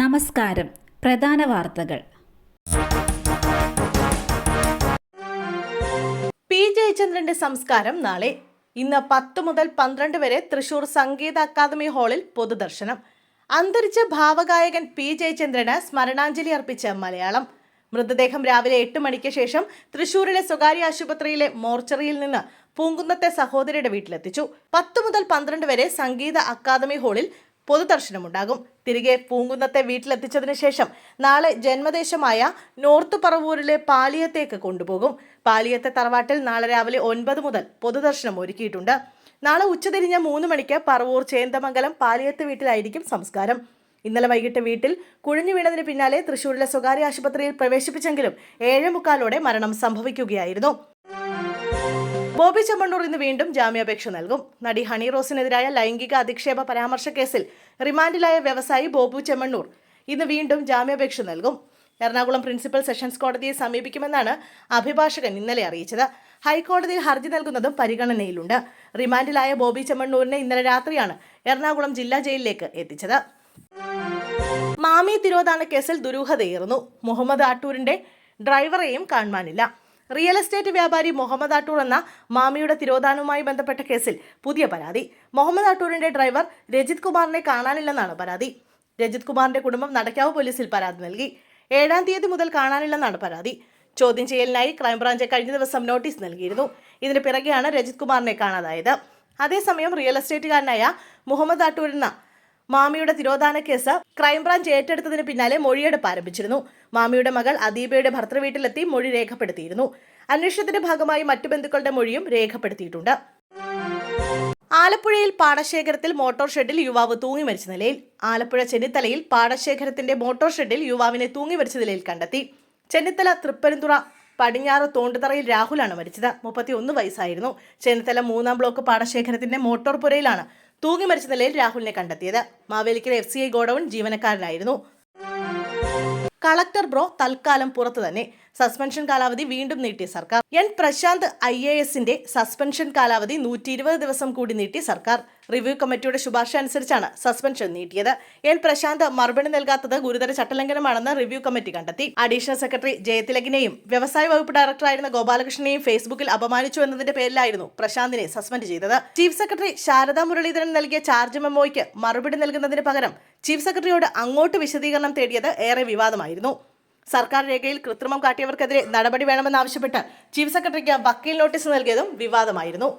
നമസ്കാരം. പ്രധാന വാർത്തകൾ. പി ജയചന്ദ്രന്റെ സംസ്കാരം നാളെ. ഇന്ന് പത്ത് മുതൽ പന്ത്രണ്ട് വരെ തൃശൂർ സംഗീത അക്കാദമി ഹാളിൽ പൊതുദർശനം. അന്തരിച്ച ഭാവഗായകൻ പി ജയചന്ദ്രന് സ്മരണാഞ്ജലി അർപ്പിച്ച മലയാളം. മൃതദേഹം രാവിലെ എട്ട് മണിക്ക് ശേഷം തൃശൂരിലെ സ്വകാര്യ ആശുപത്രിയിലെ മോർച്ചറിയിൽ നിന്ന് പൂങ്കുന്നത്തെ സഹോദരിയുടെ വീട്ടിലെത്തിച്ചു. പത്ത് മുതൽ പന്ത്രണ്ട് വരെ സംഗീത അക്കാദമി ഹാളിൽ പൊതുദർശനമുണ്ടാകും. തിരികെ പൂങ്കുന്നത്തെ വീട്ടിലെത്തിച്ചതിന് ശേഷം നാളെ ജന്മദേശമായ നോർത്ത് പറവൂരിലെ പാലിയത്തേക്ക് കൊണ്ടുപോകും. പാലിയത്തെ തറവാട്ടിൽ നാളെ രാവിലെ ഒൻപത് മുതൽ പൊതുദർശനം ഒരുക്കിയിട്ടുണ്ട്. നാളെ ഉച്ചതിരിഞ്ഞ മൂന്ന് മണിക്ക് പറവൂർ ചേന്തമംഗലം പാലിയത്ത് വീട്ടിലായിരിക്കും സംസ്കാരം. ഇന്നലെ വൈകിട്ട് വീട്ടിൽ കുഴഞ്ഞു വീണതിന് പിന്നാലെ തൃശൂരിലെ സ്വകാര്യ ആശുപത്രിയിൽ പ്രവേശിപ്പിച്ചെങ്കിലും ഏഴേ മുക്കാലോടെ മരണം സംഭവിക്കുകയായിരുന്നു. ബോബി ചെമ്മണ്ണൂർ ഇന്ന് വീണ്ടും ജാമ്യാപേക്ഷ നൽകും. നടി ഹണി റോസിനെതിരായ ലൈംഗിക അധിക്ഷേപ പരാമർശ കേസിൽ റിമാൻഡിലായ വ്യവസായി ബോബു ചെമ്മണ്ണൂർ ഇന്ന് വീണ്ടും ജാമ്യാപേക്ഷ നൽകും. എറണാകുളം പ്രിൻസിപ്പൽ സെഷൻസ് കോടതിയെ സമീപിക്കുമെന്നാണ് അഭിഭാഷകൻ ഇന്നലെ അറിയിച്ചത്. ഹൈക്കോടതിയിൽ ഹർജി നൽകുന്നതും പരിഗണനയിലുണ്ട്. റിമാൻഡിലായ ബോബി ചെമ്മണ്ണൂരിനെ ഇന്നലെ രാത്രിയാണ് എറണാകുളം ജില്ലാ ജയിലിലേക്ക് എത്തിച്ചത്. മാമി തിരോധാന കേസിൽ ദുരൂഹതയേറുന്നു. മുഹമ്മദ് ആട്ടൂരിന്റെ ഡ്രൈവറെയും കാണുവാനില്ല. റിയൽ എസ്റ്റേറ്റ് വ്യാപാരി മുഹമ്മദ് ആട്ടൂർ എന്ന മാമിയുടെ തിരോധാനവുമായി ബന്ധപ്പെട്ട കേസിൽ പുതിയ പരാതി. മുഹമ്മദ് ആട്ടൂരിന്റെ ഡ്രൈവർ രജിത് കുമാറിനെ കാണാനില്ലെന്നാണ് പരാതി. രജിത് കുമാറിന്റെ കുടുംബം നടക്കാവ് പോലീസിൽ പരാതി നൽകി. ഏഴാം തീയതി മുതൽ കാണാനില്ലെന്നാണ് പരാതി. ചോദ്യം ചെയ്യലിനായി ക്രൈംബ്രാഞ്ച് കഴിഞ്ഞ ദിവസം നോട്ടീസ് നൽകിയിരുന്നു. ഇതിന് പിറകെയാണ് രജിത് കുമാറിനെ കാണാതായത്. അതേസമയം റിയൽ എസ്റ്റേറ്റുകാരനായ മുഹമ്മദ് ആട്ടൂർ എന്ന മാമിയുടെ തിരോധാന കേസ് ക്രൈംബ്രാഞ്ച് ഏറ്റെടുത്തതിന് പിന്നാലെ മൊഴിയെടുപ്പ് ആരംഭിച്ചിരുന്നു. മാമിയുടെ മകൾ അദീബയുടെ ഭർത്തൃവീട്ടിലെത്തി മൊഴി രേഖപ്പെടുത്തിയിരുന്നു. അന്വേഷണത്തിന്റെ ഭാഗമായി മറ്റു ബന്ധുക്കളുടെ മൊഴിയും രേഖപ്പെടുത്തിയിട്ടുണ്ട്. ആലപ്പുഴയിൽ പാടശേഖരത്തിൽ മോട്ടോർ ഷെഡിൽ യുവാവ് തൂങ്ങി മരിച്ച നിലയിൽ. ആലപ്പുഴ ചെന്നിത്തലയിൽ പാടശേഖരത്തിന്റെ മോട്ടോർ ഷെഡിൽ യുവാവിനെ തൂങ്ങി മരിച്ച നിലയിൽ കണ്ടെത്തി. ചെന്നിത്തല തൃപ്പരന്തുറ പടിഞ്ഞാറ് തോണ്ടുതറയിൽ രാഹുലാണ് മരിച്ചത്. മുപ്പത്തി ഒന്ന് വയസ്സായിരുന്നു. ചെന്നിത്തല മൂന്നാം ബ്ലോക്ക് പാടശേഖരത്തിന്റെ മോട്ടോർ പുരയിലാണ് തൂങ്ങി മരിച്ച നിലയിൽ രാഹുലിനെ കണ്ടെത്തിയത്. Mavelikkara F C I godown ജീവനക്കാരനായിരുന്നു. Collector bro തൽക്കാലം പുറത്തു തന്നെ. സസ്പെൻഷൻ കാലാവധി വീണ്ടും നീട്ടി സർക്കാർ. എൻ പ്രശാന്ത് ഐ എ എസിന്റെ സസ്പെൻഷൻ കാലാവധി നൂറ്റി ഇരുപത് ദിവസം കൂടി നീട്ടി സർക്കാർ. റിവ്യൂ കമ്മിറ്റിയുടെ ശുപാർശ അനുസരിച്ചാണ് സസ്പെൻഷൻ നീട്ടിയത്. എൻ പ്രശാന്ത് മറുപടി നൽകാത്തത് ഗുരുതര ചട്ടലംഘനമാണെന്ന് റിവ്യൂ കമ്മിറ്റി കണ്ടെത്തി. അഡീഷണൽ സെക്രട്ടറി ജയതിലകിനെയും വ്യവസായ വകുപ്പ് ഡയറക്ടറായിരുന്ന ഗോപാലകൃഷ്ണനെയും ഫേസ്ബുക്കിൽ അപമാനിച്ചു എന്നതിന്റെ പേരിലായിരുന്നു പ്രശാന്തിനെ സസ്പെൻഡ് ചെയ്തത്. ചീഫ് സെക്രട്ടറി ശാരദാ മുരളീധരൻ നൽകിയ ചാർജ് മെമ്മോയ്ക്ക് മറുപടി നൽകുന്നതിന് പകരം ചീഫ് സെക്രട്ടറിയോട് അങ്ങോട്ട് വിശദീകരണം തേടിയത് ഏറെ വിവാദമായിരുന്നു. സർക്കാർ രേഖയിൽ കൃത്രിമം കാട്ടിയവർക്കെതിരെ നടപടി വേണമെന്നാവശ്യപ്പെട്ട് ചീഫ് സെക്രട്ടറിക്ക് വക്കീൽ നോട്ടീസ് നൽകിയതും വിവാദമായിരുന്നു.